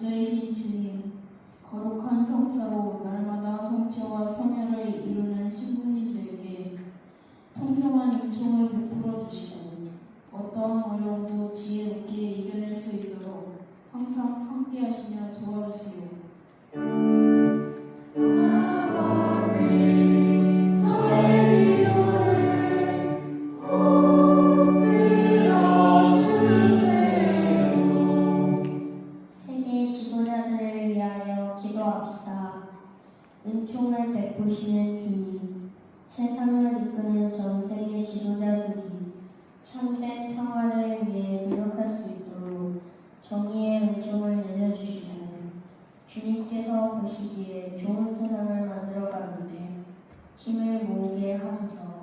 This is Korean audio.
자이신 주님, 거룩한 성사로 날마다 성체와 성혈을 이루는 신부님들에게 풍성한 은총을 베풀어 주시고 은총을 베푸시는 주님, 세상을 이끄는 전 세계 지도자들이 참된 평화를 위해 노력할 수 있도록 정의의 은총을 내려주시고 주님께서 보시기에 좋은 세상을 만들어가는데 힘을 모으게 하소서.